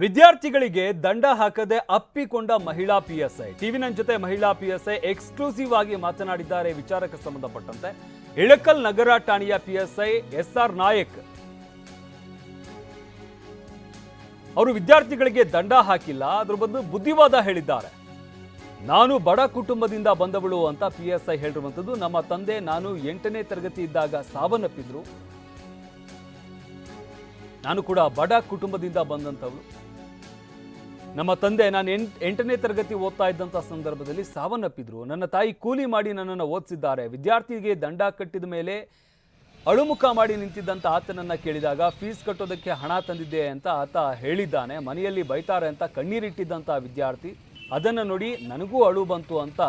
ವಿದ್ಯಾರ್ಥಿಗಳಿಗೆ ದಂಡ ಹಾಕದೆ ಅಪ್ಪಿಕೊಂಡ ಮಹಿಳಾ ಪಿ ಎಸ್ ಟಿವಿ ಟಿವಿನ ಜೊತೆ ಮಹಿಳಾ ಪಿ ಎಸ್ ಐ ಎಕ್ಸ್ಕ್ಲೂಸಿವ್ ಆಗಿ ಮಾತನಾಡಿದ್ದಾರೆ ವಿಚಾರಕ್ಕೆ ಸಂಬಂಧಪಟ್ಟಂತೆ. ಇಳಕಲ್ ನಗರ ಠಾಣೆಯ ಪಿ ಎಸ್ ಆರ್ ನಾಯಕ್. ಅವರು ವಿದ್ಯಾರ್ಥಿಗಳಿಗೆ ದಂಡ ಹಾಕಿಲ್ಲ ಅದ್ರ ಬಂದು ಬುದ್ಧಿವಾದ ಹೇಳಿದ್ದಾರೆ. ನಾನು ಬಡ ಕುಟುಂಬದಿಂದ ಬಂದವಳು ಅಂತ ಪಿ ಎಸ್ ಐ ಹೇಳಿರುವಂಥದ್ದು, ನಮ್ಮ ತಂದೆ ನಾನು ಎಂಟನೇ ತರಗತಿ ಇದ್ದಾಗ ಸಾವನ್ನಪ್ಪಿದ್ರು. ನಾನು ಕೂಡ ಬಡ ಕುಟುಂಬದಿಂದ ಬಂದಂಥವಳು. ನಮ್ಮ ತಂದೆ ನಾನು ಎಂಟ್, ಎಂಟನೇ ತರಗತಿ ಓದ್ತಾ ಇದ್ದಂಥ ಸಂದರ್ಭದಲ್ಲಿ ಸಾವನ್ನಪ್ಪಿದ್ರು. ನನ್ನ ತಾಯಿ ಕೂಲಿ ಮಾಡಿ ನನ್ನನ್ನು ಓದಿಸಿದ್ದಾರೆ. ವಿದ್ಯಾರ್ಥಿಗೆ ದಂಡ ಕಟ್ಟಿದ ಮೇಲೆ ಅಳುಮುಖ ಮಾಡಿ ನಿಂತಿದ್ದಂಥ ಆತನನ್ನು ಕೇಳಿದಾಗ, ಫೀಸ್ ಕಟ್ಟೋದಕ್ಕೆ ಹಣ ತಂದಿದ್ದೆ ಅಂತ ಆತ ಹೇಳಿದ್ದಾನೆ. ಮನೆಯಲ್ಲಿ ಬೈತಾರೆ ಅಂತ ಕಣ್ಣೀರಿಟ್ಟಿದ್ದಂಥ ವಿದ್ಯಾರ್ಥಿ, ಅದನ್ನು ನೋಡಿ ನನಗೂ ಅಳು ಬಂತು ಅಂತ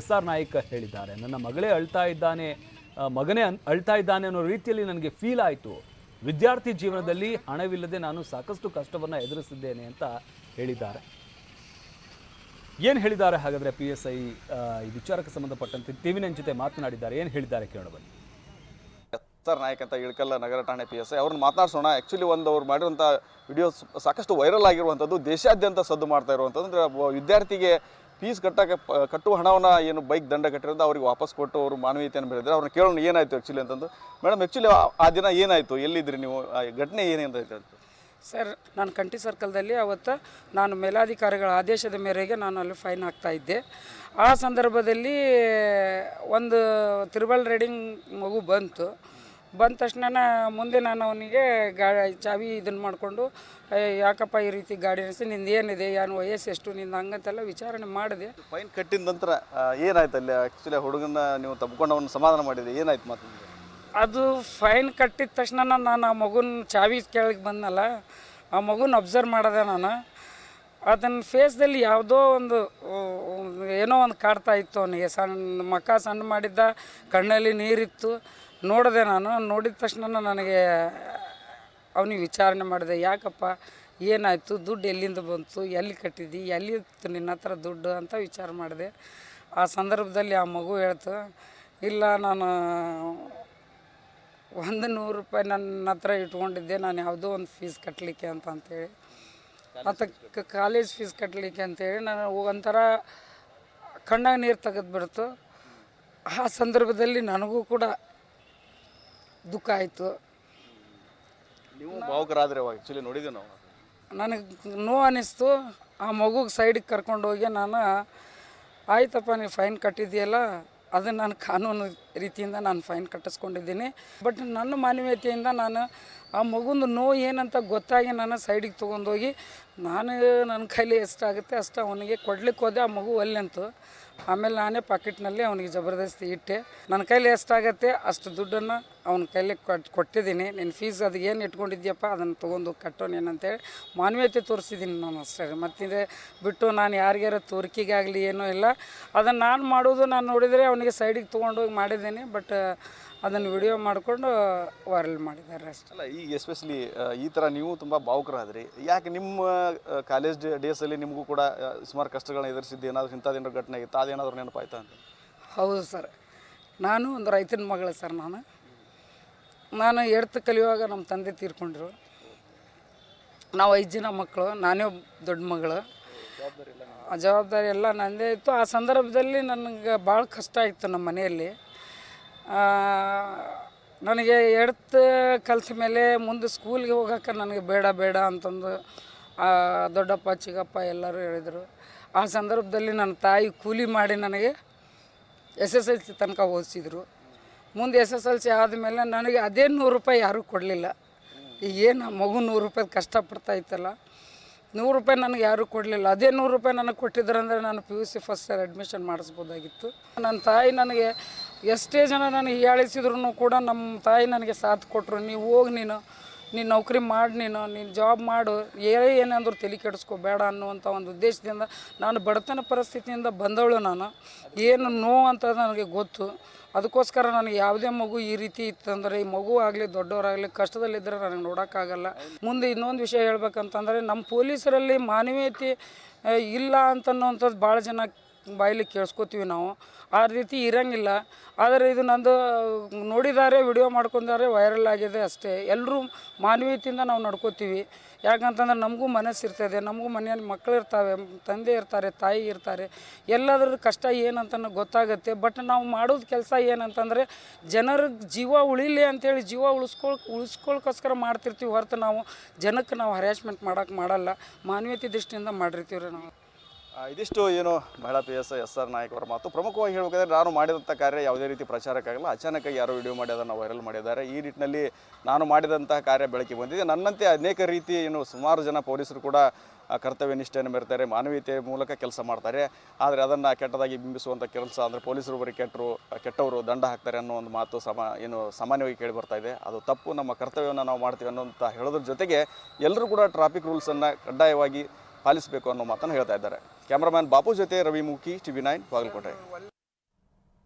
ಎಸ್ ಆರ್ ನಾಯ್ಕ ಹೇಳಿದ್ದಾರೆ. ನನ್ನ ಮಗಳೇ ಅಳ್ತಾ ಇದ್ದಾನೆ ಮಗನೇ ಅಳ್ತಾ ಇದ್ದಾನೆ ಅನ್ನೋ ರೀತಿಯಲ್ಲಿ ನನಗೆ ಫೀಲ್ ಆಯಿತು. ವಿದ್ಯಾರ್ಥಿ ಜೀವನದಲ್ಲಿ ಹಣವಿಲ್ಲದೆ ನಾನು ಸಾಕಷ್ಟು ಕಷ್ಟವನ್ನು ಎದುರಿಸಿದ್ದೇನೆ ಅಂತ ಹೇಳಿದ್ದಾರೆ. ಏನು ಹೇಳಿದ್ದಾರೆ ಹಾಗಾದರೆ ಪಿ ಎಸ್ ಐ ಈ ವಿಚಾರಕ್ಕೆ ಸಂಬಂಧಪಟ್ಟಂತೆ ಟಿವಿ ನೈನ್ ಜೊತೆ ಮಾತನಾಡಿದ್ದಾರೆ. ಏನು ಹೇಳಿದ್ದಾರೆ ಕೇಳೋಣ ಬನ್ನಿ. ಎತ್ತರ್ ನಾಯಕ್ ಅಂತ ಇಳ್ಕಲ್ಲ ನಗರ ಠಾಣೆ ಪಿ ಎಸ್ ಐ ಅವ್ರನ್ನ ಮಾತನಾಡ್ಸೋಣ. ಆ್ಯಕ್ಚುಲಿ ಒಂದು ಅವ್ರು ಮಾಡಿರುವಂಥ ವಿಡಿಯೋಸ್ ಸಾಕಷ್ಟು ವೈರಲ್ ಆಗಿರುವಂಥದ್ದು ದೇಶಾದ್ಯಂತ ಸದ್ದು ಮಾಡ್ತಾ ಇರುವಂಥದ್ದು. ಅಂದರೆ ವಿದ್ಯಾರ್ಥಿಗೆ ಫೀಸ್ ಕಟ್ಟಕ್ಕೆ ಕಟ್ಟುವ ಹಣವನ್ನು ಏನು ಬೈಕ್ ದಂಡ ಕಟ್ಟಿರೋದು ಅವ್ರಿಗೆ ವಾಪಸ್ ಕೊಟ್ಟು ಅವರು ಮಾನವೀಯತೆಯನ್ನು ಬೆಳೆದ್ರೆ ಅವ್ರನ್ನ ಕೇಳೋಣ ಏನಾಯಿತು ಆ್ಯಕ್ಚುಲಿ ಅಂತಂದು. ಮೇಡಮ್ ಆ್ಯಕ್ಚುಲಿ ಆ ದಿನ ಏನಾಯಿತು? ಎಲ್ಲಿದ್ರಿ ನೀವು? ಆ, ಘಟನೆ ಏನೇನು ಸರ್, ನಾನು ಕಂಠಿ ಸರ್ಕಲ್ದಲ್ಲಿ ಅವತ್ತು ನಾನು ಮೇಲಾಧಿಕಾರಿಗಳ ಆದೇಶದ ಮೇರೆಗೆ ನಾನು ಅಲ್ಲಿ ಫೈನ್ ಹಾಕ್ತಾ ಇದ್ದೆ. ಆ ಸಂದರ್ಭದಲ್ಲಿ ಒಂದು ತ್ರಿಬಲ್ ರೈಡಿಂಗ್ ಮಗು ಬಂತು. ಬಂದ ತಕ್ಷಣ ಮುಂದೆ ನಾನು ಅವನಿಗೆ ಗಾ ಚಾವಿ ಇದನ್ನು ಮಾಡಿಕೊಂಡು ಯಾಕಪ್ಪ ಈ ರೀತಿ ಗಾಡಿ ನಡೆಸಿ ನಿಂದು ಏನಿದೆ ಏನು ವಯಸ್ಸು ಎಷ್ಟು ನಿಂದು ಹಂಗಂತೆಲ್ಲ ವಿಚಾರಣೆ ಮಾಡಿದೆ. ಫೈನ್ ಕಟ್ಟಿದ ನಂತರ ಏನಾಯ್ತು ಅಲ್ಲಿ? ಆ್ಯಕ್ಚುಲಿ ಹುಡುಗನ ನೀವು ತಬ್ಕೊಂಡು ಅವನ್ನ ಸಮಾಧಾನ ಮಾಡಿದೆ ಏನಾಯ್ತು ಮಾತು ಅದು ಫೈನ್ ಕಟ್ಟಿದ ತಕ್ಷಣ ನಾನು ಆ ಮಗುನ ಚಾವಿ ಕೆಳಗೆ ಬಂದನಲ್ಲ ಆ ಮಗುನ ಅಬ್ಸರ್ವ್ ಮಾಡಿದೆ ನಾನು. ಅದನ್ನ ಫೇಸ್ದಲ್ಲಿ ಯಾವುದೋ ಒಂದು ಏನೋ ಒಂದು ಕಾಡ್ತಾ ಇತ್ತು ಅವನಿಗೆ. ಸಣ್ಣ ಮಕ್ಕ ಸಣ್ಣ ಮಾಡಿದ್ದ ಕಣ್ಣಲ್ಲಿ ನೀರಿತ್ತು. ನೋಡಿದೆ ನಾನು, ನೋಡಿದ ತಕ್ಷಣ ನನಗೆ ಅವನಿಗೆ ವಿಚಾರಣೆ ಮಾಡಿದೆ, ಯಾಕಪ್ಪ, ಏನಾಯಿತು? ದುಡ್ಡು ಎಲ್ಲಿಂದ ಬಂತು? ಎಲ್ಲಿ ಕಟ್ಟಿದ್ದಿ? ಎಲ್ಲಿ ಇತ್ತು ನಿನ್ನ ಹತ್ರ ದುಡ್ಡು? ಅಂತ ವಿಚಾರ ಮಾಡಿದೆ. ಆ ಸಂದರ್ಭದಲ್ಲಿ ಆ ಮಗು ಹೇಳ್ತು, ಇಲ್ಲ, ನಾನು ಒಂದು ನೂರು ರೂಪಾಯಿ ನನ್ನ ಹತ್ರ ಇಟ್ಕೊಂಡಿದ್ದೆ, ನಾನು ಯಾವುದೋ ಒಂದು ಫೀಸ್ ಕಟ್ಟಲಿಕ್ಕೆ ಅಂತ ಅಂತೇಳಿ ಮತ್ತು ಕಾಲೇಜ್ ಫೀಸ್ ಕಟ್ಟಲಿಕ್ಕೆ ಅಂತೇಳಿ ನಾನು ಒಂಥರ ಕಣ್ಣಾಗ ನೀರು ತೆಗೆದ್ಬಿಡ್ತು. ಆ ಸಂದರ್ಭದಲ್ಲಿ ನನಗೂ ಕೂಡ ದುಃಖ ಆಯಿತು. ನೀವು ಭಾವುಕರಾದ್ರೆ ಆ್ಯಕ್ಚುಲಿ ನೋಡಿದ್ವಿ ನಾವು. ನನಗೆ ನೋವು ಅನ್ನಿಸ್ತು. ಆ ಮಗುಗೆ ಸೈಡಿಗೆ ಕರ್ಕೊಂಡೋಗಿ ನಾನು ಆಯ್ತಪ್ಪ ನೀವು ಫೈನ್ ಕಟ್ಟಿದೆಯಲ್ಲ ಅದನ್ನು ನಾನು ಕಾನೂನು ರೀತಿಯಿಂದ ನಾನು ಫೈನ್ ಕಟ್ಟಿಸ್ಕೊಂಡಿದ್ದೀನಿ. ಬಟ್ ನನ್ನ ಮಾನವೀಯತೆಯಿಂದ ನಾನು ಆ ಮಗುಂದು ನೋವು ಏನಂತ ಗೊತ್ತಾಗಿ ನಾನು ಸೈಡಿಗೆ ತೊಗೊಂಡೋಗಿ ನಾನು ನನ್ನ ಕೈಲಿ ಎಷ್ಟಾಗುತ್ತೆ ಅಷ್ಟು ಅವನಿಗೆ ಕೊಡ್ಲಿಕ್ಕೆ ಹೋದೆ ಆ ಮಗು ಒಲ್ಲೆಂತು ಆಮೇಲೆ ನಾನೇ ಪಾಕೆಟ್ನಲ್ಲಿ ಅವನಿಗೆ ಜಬರ್ದಸ್ತಿ ಇಟ್ಟೆ. ನನ್ನ ಕೈಲಿ ಎಷ್ಟಾಗತ್ತೆ ಅಷ್ಟು ದುಡ್ಡನ್ನು ಅವನ ಕೈಲಿ ಕೊಟ್ಟು ಕೊಟ್ಟಿದ್ದೀನಿ. ನಿನ್ನ ಫೀಸ್ ಅದು ಏನು ಇಟ್ಕೊಂಡಿದ್ಯಪ್ಪ ಅದನ್ನು ತೊಗೊಂಡು ಕಟ್ಟೋನು ಏನಂತೇಳಿ ಮಾನವೀಯತೆ ತೋರಿಸಿದ್ದೀನಿ ನಾನು ಅಷ್ಟೇ. ಮತ್ತಿದೆ ಬಿಟ್ಟು ನಾನು ಯಾರಿಗಾರ ತೋರಿಕೆಗಾಗಲಿ ಏನೂ ಇಲ್ಲ. ಅದನ್ನು ನಾನು ಮಾಡೋದು ನಾನು ನೋಡಿದರೆ ಅವನಿಗೆ ಸೈಡಿಗೆ ತೊಗೊಂಡೋಗಿ ಮಾಡಿದ್ದೀನಿ. ಬಟ್ ಅದನ್ನು ವಿಡಿಯೋ ಮಾಡಿಕೊಂಡು ವೈರಲ್ ಮಾಡಿದ್ದಾರೆ ಅಷ್ಟೇ. ಅಲ್ಲ ಈಗ ಎಸ್ಪೆಷಲಿ ಈ ಥರ ನೀವು ತುಂಬ ಭಾವುಕರಾದ್ರಿ. ಯಾಕೆ ನಿಮ್ಮ ಕಾಲೇಜ್ ಡೇಸಲ್ಲಿ ನಿಮಗೂ ಕೂಡ ಸುಮಾರು ಕಷ್ಟಗಳನ್ನ ಎದುರಿಸಿದ್ದು ಏನಾದರೂ ಇಂಥದ್ದೇನಾದ್ರು ಘಟನೆ ಆಗಿತ್ತು ಅದೇನಾದರೂ ನೆನಪಾಯ್ತಾ ಅಂತ? ಹೌದು ಸರ್ ನಾನು ಒಂದು ರೈತನ ಮಗಳು ಸರ್ ನಾನು. ನಾನು ಎಡ್ತ್ ಕಲಿಯುವಾಗ ನಮ್ಮ ತಂದೆ ತೀರ್ಕೊಂಡ್ರು. ನಾವು ಐದು ಜನ ಮಕ್ಕಳು ನಾನೇ ಒಬ್ಬ ದೊಡ್ಡ ಮಗಳು. ಆ ಜವಾಬ್ದಾರಿ ಎಲ್ಲ ನನ್ನದೇ ಇತ್ತು. ಆ ಸಂದರ್ಭದಲ್ಲಿ ನನಗೆ ಭಾಳ ಕಷ್ಟ ಆಯಿತು ನಮ್ಮ ಮನೆಯಲ್ಲಿ. ನನಗೆ ಎಡ್ತ್ ಕಲ್ತ ಮೇಲೆ ಮುಂದೆ ಸ್ಕೂಲ್ಗೆ ಹೋಗೋಕೆ ನನಗೆ ಬೇಡ ಬೇಡ ಅಂತಂದು ದೊಡ್ಡಪ್ಪ, ಚಿಕ್ಕಪ್ಪ ಎಲ್ಲರೂ ಹೇಳಿದರು. ಆ ಸಂದರ್ಭದಲ್ಲಿ ನನ್ನ ತಾಯಿ ಕೂಲಿ ಮಾಡಿ ನನಗೆ ಎಸ್ ಎಸ್ ಎಲ್ ಸಿ ತನಕ ಓದಿಸಿದ್ರು. ಮುಂದೆ ಎಸ್ ಎಸ್ ಎಲ್ ಸಿ ಆದಮೇಲೆ ನನಗೆ ಅದೇ ನೂರು ರೂಪಾಯಿ ಯಾರೂ ಕೊಡಲಿಲ್ಲ. ಈಗ ಏನು ಮಗು ನೂರು ರೂಪಾಯಿ ಕಷ್ಟಪಡ್ತಾ ಇತ್ತಲ್ಲ, ನೂರು ರೂಪಾಯಿ ನನಗೆ ಯಾರೂ ಕೊಡಲಿಲ್ಲ. ಅದೇ ನೂರು ರೂಪಾಯಿ ನನಗೆ ಕೊಟ್ಟಿದ್ರಂದ್ರೆ ನಾನು P U C first year admission ಮಾಡಿಸ್ಬೋದಾಗಿತ್ತು. ನನ್ನ ತಾಯಿ ನನಗೆ ಎಷ್ಟೇ ಜನ ನನಗೆ ಹೀಯಾಳಿಸಿದ್ರು ಕೂಡ ನಮ್ಮ ತಾಯಿ ನನಗೆ ಸಾಥ್ ಕೊಟ್ಟರು ನೀವು ಹೋಗಿ ನೀನು ನೀನು ನೌಕರಿ ಮಾಡಿ ನೀನು ನೀನು ಜಾಬ್ ಮಾಡು, ಏನೇ ಏನಂದ್ರು ತಲೆ ಕೆಡಿಸ್ಕೋಬೇಡ ಅನ್ನುವಂಥ ಒಂದು ಉದ್ದೇಶದಿಂದ ನಾನು ಬಡತನ ಪರಿಸ್ಥಿತಿಯಿಂದ ಬಂದವಳು ನಾನು. ಏನು ನೋವು ಅಂತ ನನಗೆ ಗೊತ್ತು. ಅದಕ್ಕೋಸ್ಕರ ನನಗೆ ಯಾವುದೇ ಮಗು ಈ ರೀತಿ ಇತ್ತಂದರೆ, ಈ ಮಗು ಆಗಲಿ, ದೊಡ್ಡವರಾಗಲಿ, ಕಷ್ಟದಲ್ಲಿದ್ದರೆ ನನಗೆ ನೋಡೋಕ್ಕಾಗಲ್ಲ. ಮುಂದೆ ಇನ್ನೊಂದು ವಿಷಯ ಹೇಳ್ಬೇಕಂತಂದರೆ, ನಮ್ಮ ಪೊಲೀಸರಲ್ಲಿ ಮಾನವೀಯತೆ ಇಲ್ಲ ಅಂತನ್ನುವಂಥದ್ದು ಭಾಳ ಜನ ಬಾಯಲ್ಲಿ ಕೇಳಿಸ್ಕೊತೀವಿ ನಾವು. ಆ ರೀತಿ ಇರಂಗಿಲ್ಲ. ಆದರೆ ಇದು ನಂದು ನೋಡಿದ್ದಾರೆ ವಿಡಿಯೋ ಮಾಡ್ಕೊಂಡಾರೆ ವೈರಲ್ ಆಗಿದೆ ಅಷ್ಟೇ. ಎಲ್ಲರೂ ಮಾನವೀಯತೆಯಿಂದ ನಾವು ನಡ್ಕೋತೀವಿ. ಯಾಕಂತಂದ್ರೆ ನಮಗೂ ಮನಸ್ಸು ಇರ್ತದೆ. ನಮಗೂ ಮನೆಯಲ್ಲಿ ಮಕ್ಕಳು ಇರ್ತವೆ, ತಂದೆ ಇರ್ತಾರೆ, ತಾಯಿ ಇರ್ತಾರೆ. ಎಲ್ಲದರ ಕಷ್ಟ ಏನಂತ ಗೊತ್ತಾಗುತ್ತೆ. ಬಟ್ ನಾವು ಮಾಡೋದು ಕೆಲಸ ಏನಂತಂದರೆ ಜನರಿಗೆ ಜೀವ ಉಳಿಲಿ ಅಂತೇಳಿ ಜೀವ ಉಳಿಸ್ಕೊಳ್, ಉಳಿಸ್ಕೊಳ್ಕೋಸ್ಕರ ಮಾಡ್ತಿರ್ತೀವಿ ಹೊರತು ನಾವು ಜನಕ್ಕೆ ನಾವು ಹರ್ಯಾಸ್ಮೆಂಟ್ ಮಾಡೋಕ್ಕೆ ಮಾಡಲ್ಲ. ಮಾನವೀಯತೆ ದೃಷ್ಟಿಯಿಂದ ಮಾಡಿರ್ತೀವಿ ರೀ ನಾವು. ಇದಿಷ್ಟು ಏನು ಮಹಿಳಾ P S S R Nayak ಅವರ ಮಾತು. ಪ್ರಮುಖವಾಗಿ ಹೇಳಬೇಕಾದ್ರೆ ನಾನು ಮಾಡಿದಂಥ ಕಾರ್ಯ ಯಾವುದೇ ರೀತಿ ಪ್ರಚಾರಕ್ಕಾಗಲ್ಲ. ಅಚಾನಕ್ಕಾಗಿ ಯಾರೋ ವಿಡಿಯೋ ಮಾಡಿ ಅದನ್ನು ವೈರಲ್ ಮಾಡಿದ್ದಾರೆ. ಈ ನಿಟ್ಟಿನಲ್ಲಿ ನಾನು ಮಾಡಿದಂತಹ ಕಾರ್ಯ ಬೆಳಕಿಗೆ ಬಂದಿದೆ. ನನ್ನಂತೆ ಅನೇಕ ರೀತಿ ಏನು ಸುಮಾರು ಜನ ಪೊಲೀಸರು ಕೂಡ ಕರ್ತವ್ಯ ನಿಷ್ಠೆಯನ್ನು ಮೆರ್ತಾರೆ. ಮಾನವೀಯತೆ ಮೂಲಕ ಕೆಲಸ ಮಾಡ್ತಾರೆ. ಆದರೆ ಅದನ್ನು ಕೆಟ್ಟದಾಗಿ ಬಿಂಬಿಸುವಂಥ ಕೆಲಸ ಅಂದರೆ ಪೊಲೀಸರು ಬರೀ ಕೆಟ್ಟರು, ಕೆಟ್ಟವರು ದಂಡ ಹಾಕ್ತಾರೆ ಅನ್ನೋ ಒಂದು ಮಾತು ಸಮ, ಏನು ಸಾಮಾನ್ಯವಾಗಿ ಕೇಳಿ ಬರ್ತಾ ಇದೆ. ಅದು ತಪ್ಪು. ನಮ್ಮ ಕರ್ತವ್ಯವನ್ನು ನಾವು ಮಾಡ್ತೀವಿ ಅನ್ನೋಂಥ ಹೇಳೋದ್ರ ಜೊತೆಗೆ ಎಲ್ಲರೂ ಕೂಡ ಟ್ರಾಫಿಕ್ ರೂಲ್ಸನ್ನು ಕಡ್ಡಾಯವಾಗಿ ಪಾಲಿಸಬೇಕು ಅನ್ನೋ ಮಾತನ್ನು ಹೇಳ್ತಾ ಇದ್ದಾರೆ. ಕ್ಯಾಮ್ರಾಮ್ಯಾನ್ ಬಾಪು ಜೊತೆ Ravi Mukhi T V nine Bagalkote